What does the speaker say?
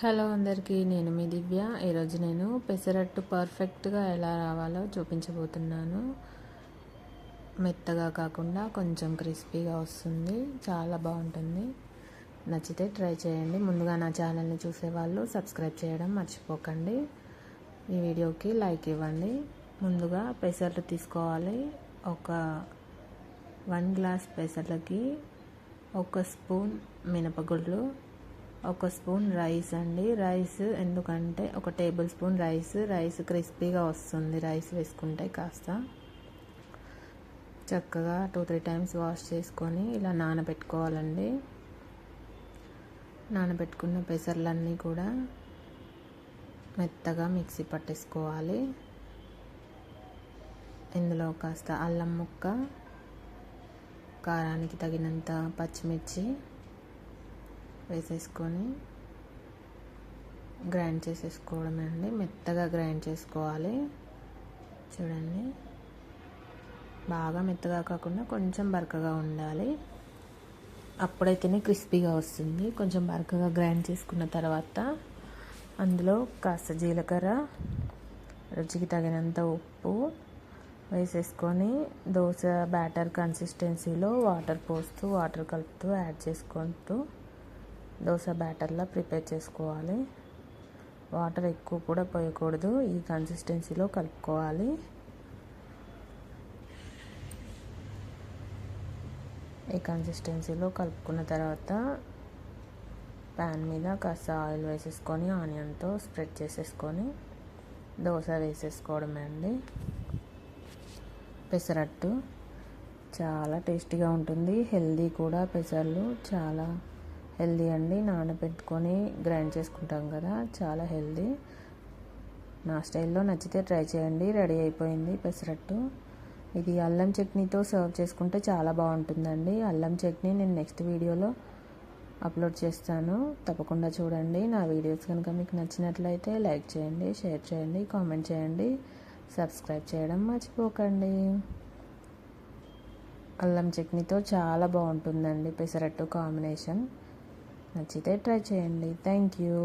Hello అందరికీ నేను మీ దివ్య. ఈరోజు నేను పెసరట్టు పర్ఫెక్ట్గా ఎలా రావాలో చూపించబోతున్నాను. మెత్తగా కాకుండా కొంచెం క్రిస్పీగా వస్తుంది. చాలా బాగుంటుంది. నచ్చితే ట్రై చేయండి. ముందుగా నా ఛానల్ని చూసేవాళ్ళు సబ్స్క్రైబ్ చేయడం మర్చిపోకండి. ఈ వీడియోకి లైక్ ఇవ్వండి. ముందుగా పెసర్లు తీసుకోవాలి. ఒక వన్ గ్లాస్ పెసర్లకి ఒక స్పూన్ మినపగుళ్ళు ఒక స్పూన్ రైస్ అండి. రైస్ ఎందుకంటే ఒక టేబుల్ స్పూన్ రైస్. రైస్ క్రిస్పీగా వస్తుంది. రైస్ వేసుకుంటే కాస్త చక్కగా టూ త్రీ టైమ్స్ వాష్ చేసుకొని ఇలా నానబెట్టుకోవాలండి. నానబెట్టుకున్న పెసర్లన్నీ కూడా మెత్తగా మిక్సీ పట్టేసుకోవాలి. ఇందులో కాస్త అల్లం ముక్క కారానికి తగినంత పచ్చిమిర్చి వేసేసుకొని గ్రైండ్ చేసేసుకోవడమే అండి. మెత్తగా గ్రైండ్ చేసుకోవాలి. చూడండి. బాగా మెత్తగా కాకుండా కొంచెం బరకగా ఉండాలి. అప్పుడైతేనే క్రిస్పీగా వస్తుంది. కొంచెం బరకగా గ్రైండ్ చేసుకున్న తర్వాత అందులో కాస్త జీలకర్ర రుచికి తగినంత ఉప్పు వేసేసుకొని దోశ బ్యాటర్ కన్సిస్టెన్సీలో వాటర్ పోస్తూ వాటర్ కలుపుతూ యాడ్ చేసుకుంటూ దోశ బ్యాటర్లా ప్రిపేర్ చేసుకోవాలి. వాటర్ ఎక్కువ కూడా పోయకూడదు. ఈ కన్సిస్టెన్సీలో కలుపుకోవాలి. ఈ కన్సిస్టెన్సీలో కలుపుకున్న తర్వాత ప్యాన్ మీద కాస్త ఆయిల్ వేసేసుకొని ఆనియన్తో స్ప్రెడ్ చేసేసుకొని దోశ వేసేసుకోవడమే అండి. పెసరట్టు చాలా టేస్టీగా ఉంటుంది. హెల్దీ కూడా పెసర్లు చాలా హెల్దీ అండి. నానబెట్టుకొని గ్రైండ్ చేసుకుంటాం కదా చాలా హెల్దీ. నా స్టైల్లో నచ్చితే ట్రై చేయండి. రెడీ అయిపోయింది పెసరట్టు. ఇది అల్లం చట్నీతో సర్వ్ చేసుకుంటే చాలా బాగుంటుందండి. అల్లం చట్నీ నేను నెక్స్ట్ వీడియోలో అప్లోడ్ చేస్తాను. తప్పకుండా చూడండి. నా వీడియోస్ కనుక మీకు నచ్చినట్లయితే లైక్ చేయండి షేర్ చేయండి కామెంట్ చేయండి సబ్స్క్రైబ్ చేయడం మర్చిపోకండి. అల్లం చట్నీతో చాలా బాగుంటుందండి పెసరట్టు కాంబినేషన్. నచ్చితే ట్రై చేయండి. Thank you.